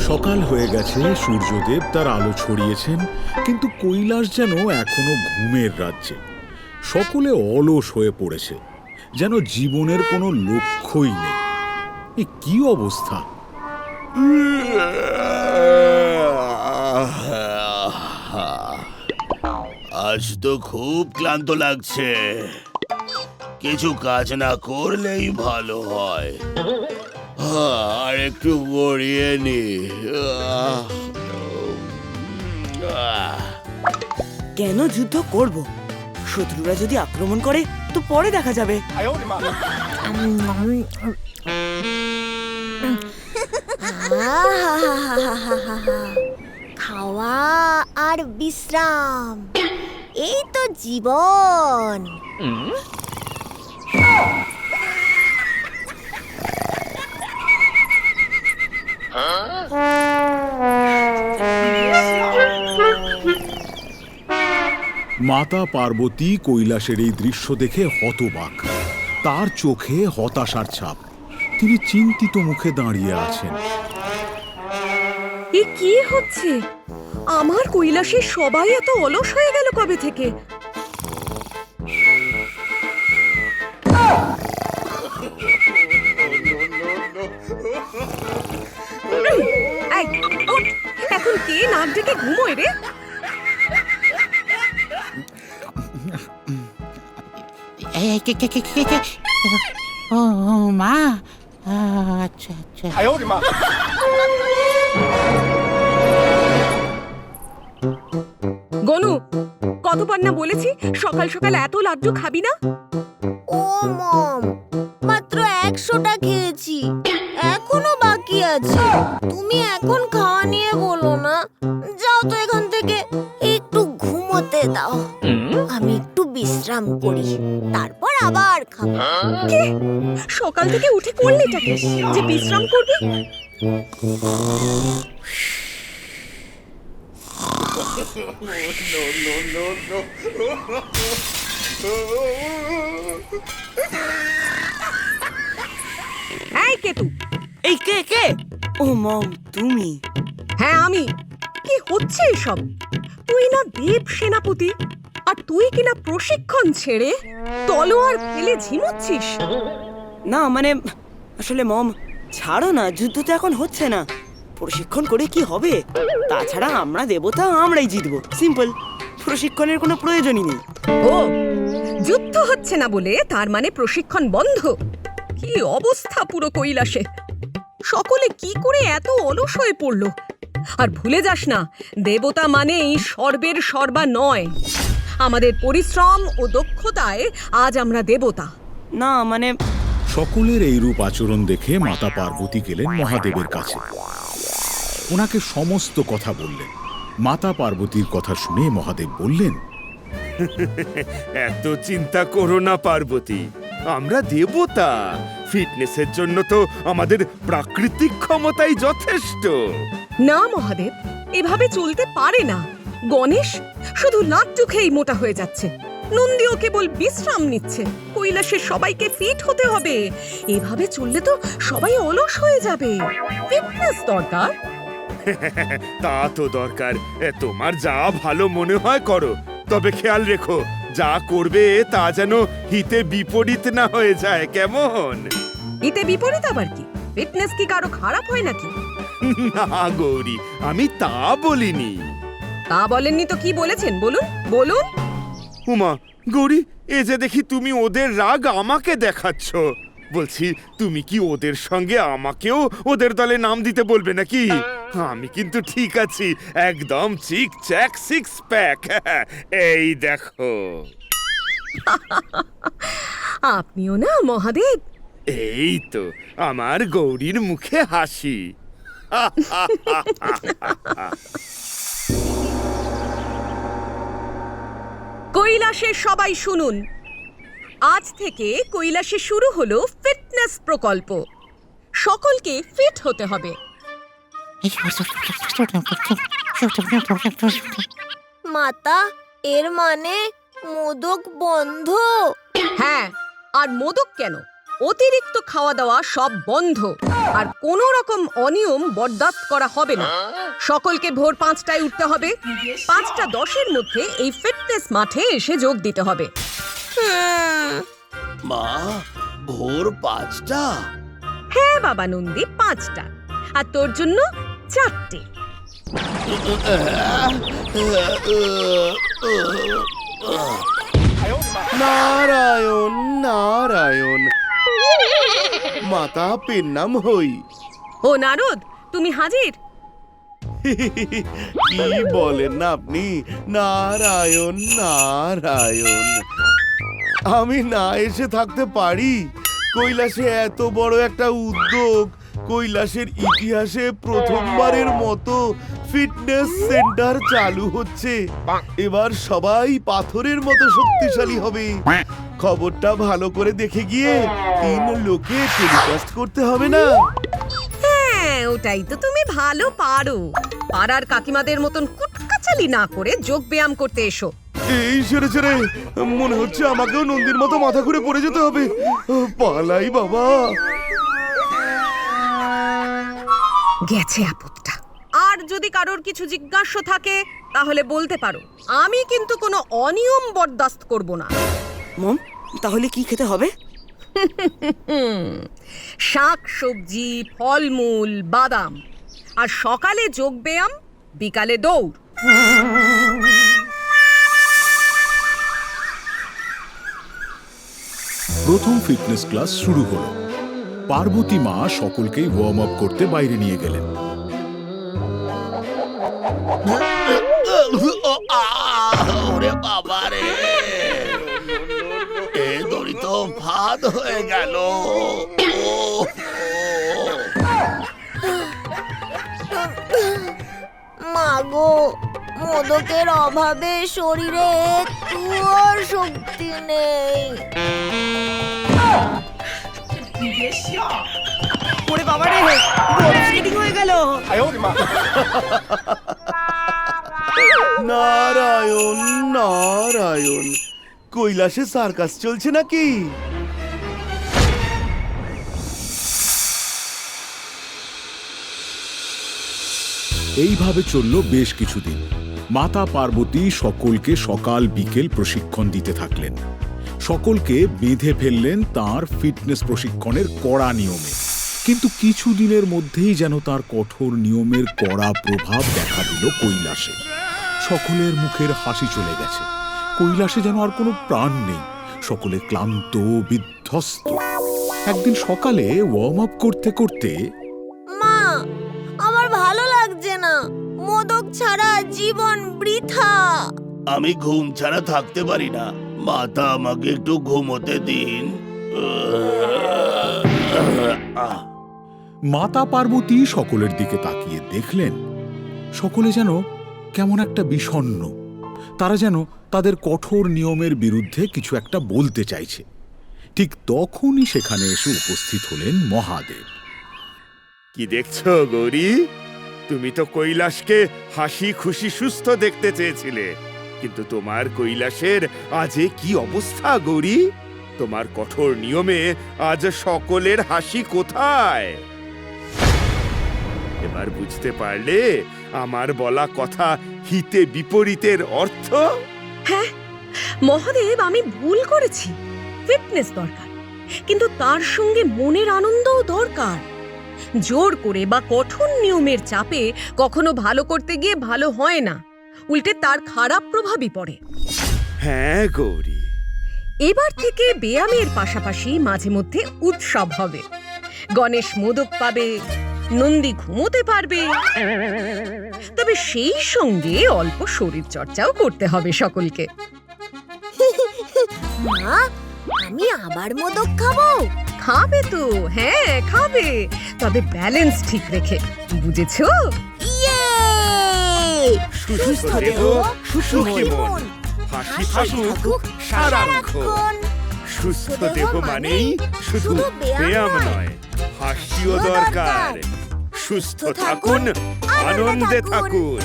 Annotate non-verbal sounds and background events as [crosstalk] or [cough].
সকাল হয়ে গেছে, সূর্যদেব তার আলো ছড়িয়েছেন, কিন্তু কৈলাস যেন এখনও ঘুমের রাজ্যে। সকলে অলস হয়ে পড়েছে, যেন জীবনের কোনো লক্ষ্যই নেই। এ কি অবস্থা? আজ তো খুব ক্লান্ত লাগছে। কিছু কাজ না করলেই ভালো হয়। আর একটু গড়িয়ে নি। কেন যুদ্ধ করব শত্রুরা যদি আক্রমণ করে তো পরে দেখা যাবে। খাওয়া আর বিশ্রাম এই তো জীবন মাতা পার্বতী কৈলাসের এই দৃশ্য দেখে হতবাক। তার চোখে হতাশার ছাপ। তিনি চিন্তিত মুখে দাঁড়িয়ে আছেন। এ কি হচ্ছে? আমার কৈলাসে সবাই এত অলস হয়ে গেল কবে থেকে? এই, ওঠ। এখন কে নাক ডেকে ঘুমোয় রে? এই কে কে কে কে কে? ও ও, মা। আচ্ছা আচ্ছা। গনু কতবার না বলেছি সকাল সকাল এত লাড্ডু খাবি না? ও মম মাত্র একশোটা খেয়েছি। এখনও বাকি আছে। তুমি এখন খাওয়া নিয়ে বলো না। যাও তো এখান থেকে একটু ঘুমোতে দাও। আমি একটু বিশ্রাম করি তারপর আবার খাব। সকাল থেকে উঠে করলিটাকে যে বিশ্রাম করবি? এই কেতু এই কে কে? ও মম তুমি। হ্যাঁ আমি। কি হচ্ছে এসব? তুই না দেব সেনাপতি আর তুই কিনা প্রশিক্ষণ ছেড়ে তলোয়ার ফেলে ঝিমুচ্ছিস? না মানে আসলে মম ছাড়ো না যুদ্ধ তো এখন হচ্ছে না। প্রশিক্ষণ করে কি হবে? তাছাড়া আমরা দেবতা আমরাই জিতবো। সিম্পল প্রশিক্ষণের কোনো প্রয়োজনই নেই। ও যুদ্ধ হচ্ছে না বলে তার মানে প্রশিক্ষণ বন্ধ। কি অবস্থা পুরো কৈলাসে। সকলে কি করে এত অলস হয়ে পড়ল? আর ভুলে যাস না দেবতা মানেই সর্বের সর্বা নয়। আমাদের পরিশ্রম ও দক্ষতায় আজ আমরা দেবতা। না মানে সকলের এই রূপ আচরণ দেখে মাতা পার্বতী গেলেন মহাদেবের কাছে। ওনাকে সমস্ত কথা বললেন। মাতা পার্বতীর কথা শুনে মহাদেব বললেন এত চিন্তা করো না পার্বতী আমরা দেবতা। ফিটনেসের জন্য তো আমাদের প্রাকৃতিক ক্ষমতাই যথেষ্ট। না মহাদেব এভাবে চলতে পারে না। গণেশ শুধু লাট্টু খেয়েই মোটা হয়ে যাচ্ছে। নন্দীও কেবল বিশ্রাম নিচ্ছে। কৈলাসের সবাইকে ফিট হতে হবে। এভাবে চললে তো সবাই অলস হয়ে যাবে। ফিটনেস দরকার? [laughs] তা তো দরকার। তোমার যা ভালো মনে হয় করো। তবে খেয়াল রেখো যা করবে তা যেন হিতে বিপরীত না হয়ে যায় কেমন? এতে বিপরীত আবার কি? ফিটনেস কি কারও খারাপ হয় নাকি? না গৌরী আমি তা বলিনি। তা বলেননি তো কি বলেছেন? বলুন বলুন। উমা গৌরী এ যে দেখি তুমি ওদের রাগ আমাকে দেখাচ্ছ। বলছি তুমি কি ওদের সঙ্গে আমাকেও ওদের দলে নাম দিতে বলবে নাকি? আমি কিন্তু ঠিক আছি একদম চিক চ্যাক সিক্স প্যাক। এই দেখো। [laughs] আপনিও না মহাদেব এই তো আমার গৌরীর মুখে হাসি। কৈলাসে সবাই শুনুন। আজ থেকে কৈলাসে শুরু হলো ফিটনেস প্রকল্প। সকলকে ফিট হতে হবে। মাতা এর মানে মোদক বন্ধ। হ্যাঁ আর মোদক কেন? অতিরিক্ত খাওয়া দাওয়া সব বন্ধ। আর কোনো রকম অনিয়ম বরদাস্ত করা হবে না। সকলকে ভোর পাঁচটায় উঠতে হবে। পাঁচটা দশের মধ্যে এই ফিটনেস মাঠে এসে যোগ দিতে হবে। মা ভোর পাঁচটা? হ্যাঁ বাবা নন্দী পাঁচটা। আর তোর জন্য চারটে। নারায়ণ নারায়ণ মাতা পেন নাম হই। ও নারদ তুমি হাজির? [laughs] কি বলেন না আপনি? নারায়ণ নারায়ণ। আমি না এসে থাকতে পারি? কৈলাসে এত বড় একটা উদ্যোগ কৈলাসের ইতিহাসে প্রথমবারের মতো ফিটনেস সেন্টার চালু হচ্ছে। এবার সবাই পাথরের মতো শক্তিশালী হবে। খবরটা ভালো করে দেখে গিয়ে তিন লোকে টেলিকাস্ট করতে হবে না। হ্যাঁ ওটাই তো তুমি ভালো পারো। পাড়ার কাকিমাদের মতন কুটকাচালি না করে যোগ ব্যায়াম করতে এসো। এই ছেড়ে ছেড়ে মনে হচ্ছে আমাকেও নন্দীর মতো মাথা ঘুরে পড়ে যেতে হবে। পালাই বাবা। গেছে আপদটা। আর যদি কারোর কিছু জিজ্ঞাসা থাকে তাহলে বলতে পারো। আমি কিন্তু কোনো অনিয়ম বরদাস্ত করব না। মম তাহলে কি খেতে হবে? [laughs] শাক সবজি ফলমূল বাদাম। আর সকালে যোগ ব্যায়াম বিকালে দৌড়। প্রথম ফিটনেস ক্লাস শুরু হলো। পার্বতী মা সকলকেই ওয়ার্ম আপ করতে বাইরে নিয়ে গেলেন। হয়ে গেল ও। মাগো মোদকের অভাবে শরীরে একটুও শক্তি নেই। ওরে বাবা রে বড় স্কেটিং হয়ে গেল। নারায়ণ নারায়ণ কৈলাসে সার্কাস চলছে নাকি? এইভাবে চলল বেশ কিছুদিন। মাতা পার্বতী সকলকে সকাল বিকেল প্রশিক্ষণ দিতে থাকলেন। সকলকে বেঁধে ফেললেন তার ফিটনেস প্রশিক্ষণের কড়া নিয়মে। কিন্তু কিছু দিনের মধ্যেই যেন তার কঠোর নিয়মের কড়া প্রভাব দেখা দিল কৈলাসে। সকলের মুখের হাসি চলে গেছে। কৈলাসে যেন আর কোনো প্রাণ নেই। সকলে ক্লান্ত, বিধ্বস্ত। একদিন সকালে ওয়ার্ম আপ করতে করতে মা না মোদক ছাড়া জীবন বৃথা। আমি ঘুম ছাড়া থাকতে পারি না। মাতা আমাকে একটু ঘুমোতে দিন। মাতা পার্বতী সকলের দিকে তাকিয়ে দেখলেন। সকলে যেন কেমন একটা বিষণ্ণ। তারা যেন তাদের কঠোর নিয়মের বিরুদ্ধে কিছু একটা বলতে চাইছে। ঠিক তখনই সেখানে এসে উপস্থিত হলেন মহাদেব। কি দেখছ গৌরী? তুমি তো কৈলাসকে হাসি খুশি সুস্থ দেখতে চেয়েছিলে। কিন্তু তোমার কৈলাসের আজে কি অবস্থা, গৌরী? তোমার কঠোর নিয়মে আজ সকলের হাসি কোথায়? এবার বুঝতে পারলে আমার বলা কথা হিতে বিপরীতের অর্থ? হ্যাঁ মহাদেব, আমি ভুল করেছি। ফিটনেস দরকার। কিন্তু তার সঙ্গে মনের আনন্দও দরকার। জোর করে বা কঠোর নিয়মের চাপে কখনো ভালো করতে গিয়ে ভালো হয় না। উল্টে তার খারাপ প্রভাবই পড়ে। হ্যাঁ গৌরী। এবার থেকে ব্যায়ামের পাশাপাশি মাঝে মধ্যে উৎসব হবে। গণেশ মোদক পাবে নন্দী ঘুমোতে পারবে। তবে সেই সঙ্গে অল্প শরীর চর্চাও করতে হবে সকলকে। [laughs] মা আমি আবার মোদক খাব? খাবে তো? হ্যাঁ খাবে। তবে ব্যালেন্স ঠিক রেখে বুঝেছ? ইয়ে সুস্থ দেহ সুখী মন। হাসি থাকুক সারাক্ষণ। সুস্থ দেহ মানেই শুধু ব্যায়াম নয়। হাসিও দরকার। সুস্থ থাকুন আনন্দে থাকুন।